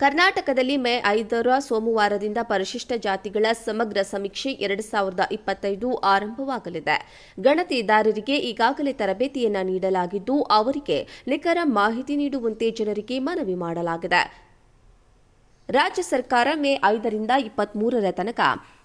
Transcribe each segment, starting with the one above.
ಕರ್ನಾಟಕದಲ್ಲಿ ಮೇ ಐದರ ಸೋಮವಾರದಿಂದ ಪರಿಶಿಷ್ಟ ಜಾತಿಗಳ ಸಮಗ್ರ ಸಮೀಕ್ಷೆ ಎರಡು ಸಾವಿರದ ಇಪ್ಪತ್ತೈದು ಆರಂಭವಾಗಲಿದೆ. ಗಣತಿದಾರರಿಗೆ ಈಗಾಗಲೇ ತರಬೇತಿಯನ್ನು ನೀಡಲಾಗಿದ್ದು, ಅವರಿಗೆ ನಿಖರ ಮಾಹಿತಿ ನೀಡುವಂತೆ ಜನರಿಗೆ ಮನವಿ ಮಾಡಲಾಗಿದೆ. ರಾಜ್ಯ ಸರ್ಕಾರ ಮೇ ಐದರಿಂದ ಇಪ್ಪತ್ಮೂರರ ತನಕ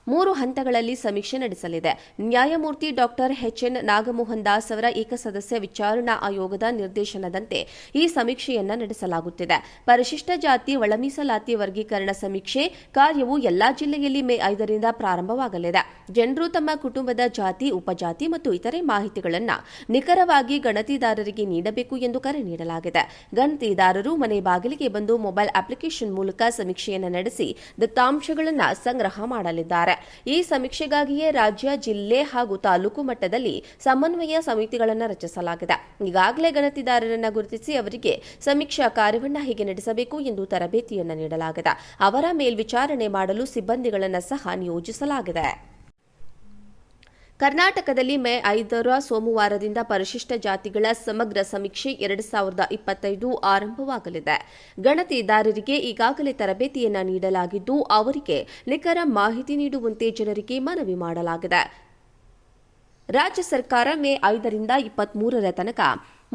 ಮೂರು ಹಂತಗಳಲ್ಲಿ ಸಮೀಕ್ಷೆ ನಡೆಸಲಿದೆ. ನ್ಯಾಯಮೂರ್ತಿ ಡಾಕ್ಟರ್ ಎಚ್ಎನ್. ನಾಗಮೋಹನ್ ದಾಸ್ ಅವರ ಏಕಸದಸ್ಯ ವಿಚಾರಣಾ ಆಯೋಗದ ನಿರ್ದೇಶನದಂತೆ ಈ ಸಮೀಕ್ಷೆಯನ್ನ ನಡೆಸಲಾಗುತ್ತಿದೆ. ಪರಿಶಿಷ್ಟ ಜಾತಿ ಒಳಮೀಸಲಾತಿ ವರ್ಗೀಕರಣ ಸಮೀಕ್ಷೆ ಕಾರ್ಯವು ಎಲ್ಲಾ ಜಿಲ್ಲೆಯಲ್ಲಿ ಮೇ ಐದರಿಂದ ಪ್ರಾರಂಭವಾಗಲಿದೆ. ಜನರು ತಮ್ಮ ಕುಟುಂಬದ ಜಾತಿ, ಉಪಜಾತಿ ಮತ್ತು ಇತರೆ ಮಾಹಿತಿಗಳನ್ನು ನಿಖರವಾಗಿ ಗಣತಿದಾರರಿಗೆ ನೀಡಬೇಕು ಎಂದು ಕರೆ ನೀಡಲಾಗಿದೆ. ಗಣತಿದಾರರು ಮನೆ ಬಾಗಿಲಿಗೆ ಬಂದು ಮೊಬೈಲ್ ಅಪ್ಲಿಕೇಶನ್ ಮೂಲಕ ಸಮೀಕ್ಷೆಯನ್ನು ನಡೆಸಿ ದತ್ತಾಂಶಗಳನ್ನು ಸಂಗ್ರಹ ಮಾಡಲಿದ್ದಾರೆ. ಈ ಸಮೀಕ್ಷೆಗಾಗಿಯೇ ರಾಜ್ಯ, ಜಿಲ್ಲೆ ಹಾಗೂ ತಾಲೂಕು ಮಟ್ಟದಲ್ಲಿ ಸಮನ್ವಯ ಸಮಿತಿಗಳನ್ನು ರಚಿಸಲಾಗಿದೆ. ಈಗಾಗಲೇ ಗಣತಿದಾರರನ್ನು ಗುರುತಿಸಿ ಅವರಿಗೆ ಸಮೀಕ್ಷಾ ಕಾರ್ಯವನ್ನು ಹೇಗೆ ನಡೆಸಬೇಕು ಎಂದು ತರಬೇತಿಯನ್ನು ನೀಡಲಾಗಿದೆ. ಅವರ ಮೇಲ್ವಿಚಾರಣೆ ಮಾಡಲು ಸಿಬ್ಬಂದಿಗಳನ್ನು ಸಹ ನಿಯೋಜಿಸಲಾಗಿದೆ. ಕರ್ನಾಟಕದಲ್ಲಿ ಮೇ ಐದರ ಸೋಮವಾರದಿಂದ ಪರಿಶಿಷ್ಟ ಜಾತಿಗಳ ಸಮಗ್ರ ಸಮೀಕ್ಷೆ ಎರಡು ಸಾವಿರದ ಇಪ್ಪತ್ತೈದು ಆರಂಭವಾಗಲಿದೆ. ಗಣತಿದಾರರಿಗೆ ಈಗಾಗಲೇ ತರಬೇತಿಯನ್ನು ನೀಡಲಾಗಿದ್ದು, ಅವರಿಗೆ ನಿಖರ ಮಾಹಿತಿ ನೀಡುವಂತೆ ಜನರಿಗೆ ಮನವಿ ಮಾಡಲಾಗಿದೆ. ರಾಜ್ಯ ಸರ್ಕಾರ ಮೇ ಐದರಿಂದ ಇಪ್ಪತ್ಮೂರರ ತನಕ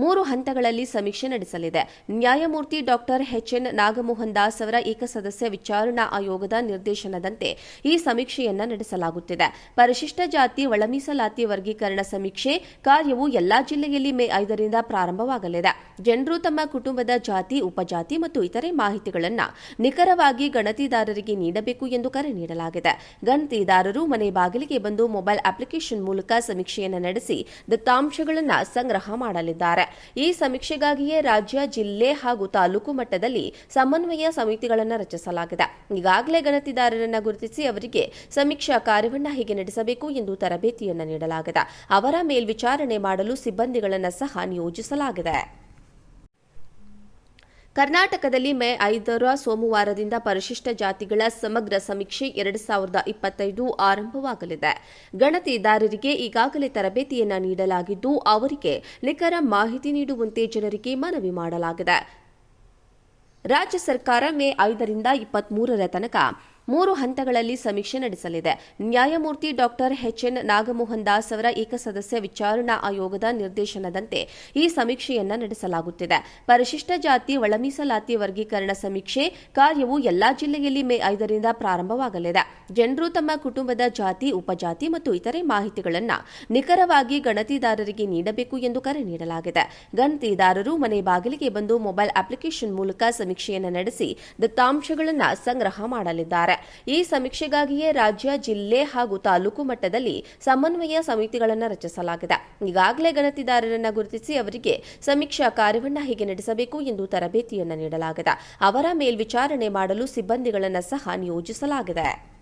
ಮೂರು ಹಂತಗಳಲ್ಲಿ ಸಮೀಕ್ಷೆ ನಡೆಸಲಿದೆ. ನ್ಯಾಯಮೂರ್ತಿ ಡಾಕ್ಟರ್ ಎಚ್ಎನ್. ನಾಗಮೋಹನ್ ದಾಸ್ ಅವರ ಏಕಸದಸ್ಯ ವಿಚಾರಣಾ ಆಯೋಗದ ನಿರ್ದೇಶನದಂತೆ ಈ ಸಮೀಕ್ಷೆಯನ್ನ ನಡೆಸಲಾಗುತ್ತಿದೆ. ಪರಿಶಿಷ್ಟ ಜಾತಿ ಒಳಮೀಸಲಾತಿ ವರ್ಗೀಕರಣ ಸಮೀಕ್ಷೆ ಕಾರ್ಯವು ಎಲ್ಲಾ ಜಿಲ್ಲೆಯಲ್ಲಿ ಮೇ ಐದರಿಂದ ಪ್ರಾರಂಭವಾಗಲಿದೆ. ಜನರು ತಮ್ಮ ಕುಟುಂಬದ ಜಾತಿ, ಉಪಜಾತಿ ಮತ್ತು ಇತರೆ ಮಾಹಿತಿಗಳನ್ನು ನಿಖರವಾಗಿ ಗಣತಿದಾರರಿಗೆ ನೀಡಬೇಕು ಎಂದು ಕರೆ ನೀಡಲಾಗಿದೆ. ಗಣತಿದಾರರು ಮನೆ ಬಾಗಿಲಿಗೆ ಬಂದು ಮೊಬೈಲ್ ಅಪ್ಲಿಕೇಶನ್ ಮೂಲಕ ಸಮೀಕ್ಷೆಯನ್ನು ನಡೆಸಿ ದತ್ತಾಂಶಗಳನ್ನು ಸಂಗ್ರಹ ಮಾಡಲಿದ್ದಾರೆ. ಈ ಸಮೀಕ್ಷೆಗಾಗಿಯೇ ರಾಜ್ಯ, ಜಿಲ್ಲೆ ಹಾಗೂ ತಾಲೂಕು ಮಟ್ಟದಲ್ಲಿ ಸಮನ್ವಯ ಸಮಿತಿಗಳನ್ನು ರಚಿಸಲಾಗಿದೆ. ಈಗಾಗಲೇ ಗಣತಿದಾರರನ್ನು ಗುರುತಿಸಿ ಅವರಿಗೆ ಸಮೀಕ್ಷಾ ಕಾರ್ಯವನ್ನು ಹೇಗೆ ನಡೆಸಬೇಕು ಎಂದು ತರಬೇತಿಯನ್ನು ನೀಡಲಾಗಿದೆ. ಅವರ ಮೇಲ್ವಿಚಾರಣೆ ಮಾಡಲು ಸಿಬ್ಬಂದಿಗಳನ್ನು ಸಹ ನಿಯೋಜಿಸಲಾಗಿದೆ. ಕರ್ನಾಟಕದಲ್ಲಿ ಮೇ ಐದರ ಸೋಮವಾರದಿಂದ ಪರಿಶಿಷ್ಟ ಜಾತಿಗಳ ಸಮಗ್ರ ಸಮೀಕ್ಷೆ ಎರಡು ಸಾವಿರದ ಇಪ್ಪತ್ತೈದು ಆರಂಭವಾಗಲಿದೆ. ಗಣತಿದಾರರಿಗೆ ಈಗಾಗಲೇ ತರಬೇತಿಯನ್ನು ನೀಡಲಾಗಿದ್ದು, ಅವರಿಗೆ ನಿಖರ ಮಾಹಿತಿ ನೀಡುವಂತೆ ಜನರಿಗೆ ಮನವಿ ಮಾಡಲಾಗಿದೆ. ರಾಜ್ಯ ಸರ್ಕಾರ ಮೇ ಐದರಿಂದ ಇಪ್ಪತ್ಮೂರರ ತನಕ ಮೂರು ಹಂತಗಳಲ್ಲಿ ಸಮೀಕ್ಷೆ ನಡೆಸಲಿದೆ. ನ್ಯಾಯಮೂರ್ತಿ ಡಾಕ್ಟರ್ ಎಚ್ಎನ್ ನಾಗಮೋಹನ್ ದಾಸ್ ಅವರ ಏಕಸದಸ್ಯ ವಿಚಾರಣಾ ಆಯೋಗದ ನಿರ್ದೇಶನದಂತೆ ಈ ಸಮೀಕ್ಷೆಯನ್ನ ನಡೆಸಲಾಗುತ್ತಿದೆ. ಪರಿಶಿಷ್ಟ ಜಾತಿ ಒಳಮೀಸಲಾತಿ ವರ್ಗೀಕರಣ ಸಮೀಕ್ಷೆ ಕಾರ್ಯವು ಎಲ್ಲಾ ಜಿಲ್ಲೆಯಲ್ಲಿ ಮೇ ಐದರಿಂದ ಪ್ರಾರಂಭವಾಗಲಿದೆ. ಜನರು ತಮ್ಮ ಕುಟುಂಬದ ಜಾತಿ, ಉಪಜಾತಿ ಮತ್ತು ಇತರೆ ಮಾಹಿತಿಗಳನ್ನು ನಿಖರವಾಗಿ ಗಣತಿದಾರರಿಗೆ ನೀಡಬೇಕು ಎಂದು ಕರೆ ನೀಡಲಾಗಿದೆ. ಗಣತಿದಾರರು ಮನೆ ಬಾಗಿಲಿಗೆ ಬಂದು ಮೊಬೈಲ್ ಅಪ್ಲಿಕೇಶನ್ ಮೂಲಕ ಸಮೀಕ್ಷೆಯನ್ನು ನಡೆಸಿ ದತ್ತಾಂಶಗಳನ್ನು ಸಂಗ್ರಹ ಮಾಡಲಿದ್ದಾರೆ. ಈ ಸಮೀಕ್ಷೆಗಾಗಿಯೇ ರಾಜ್ಯ, ಜಿಲ್ಲೆ ಹಾಗೂ ತಾಲೂಕು ಮಟ್ಟದಲ್ಲಿ ಸಮನ್ವಯ ಸಮಿತಿಗಳನ್ನು ರಚಿಸಲಾಗಿದೆ. ಈಗಾಗಲೇ ಗಣತಿದಾರರನ್ನು ಗುರುತಿಸಿ ಅವರಿಗೆ ಸಮೀಕ್ಷಾ ಕಾರ್ಯವನ್ನು ಹೇಗೆ ನಡೆಸಬೇಕು ಎಂದು ತರಬೇತಿಯನ್ನು ನೀಡಲಾಗಿದೆ. ಅವರ ಮೇಲ್ವಿಚಾರಣೆ ಮಾಡಲು ಸಿಬ್ಬಂದಿಗಳನ್ನು ಸಹ ನಿಯೋಜಿಸಲಾಗಿದೆ.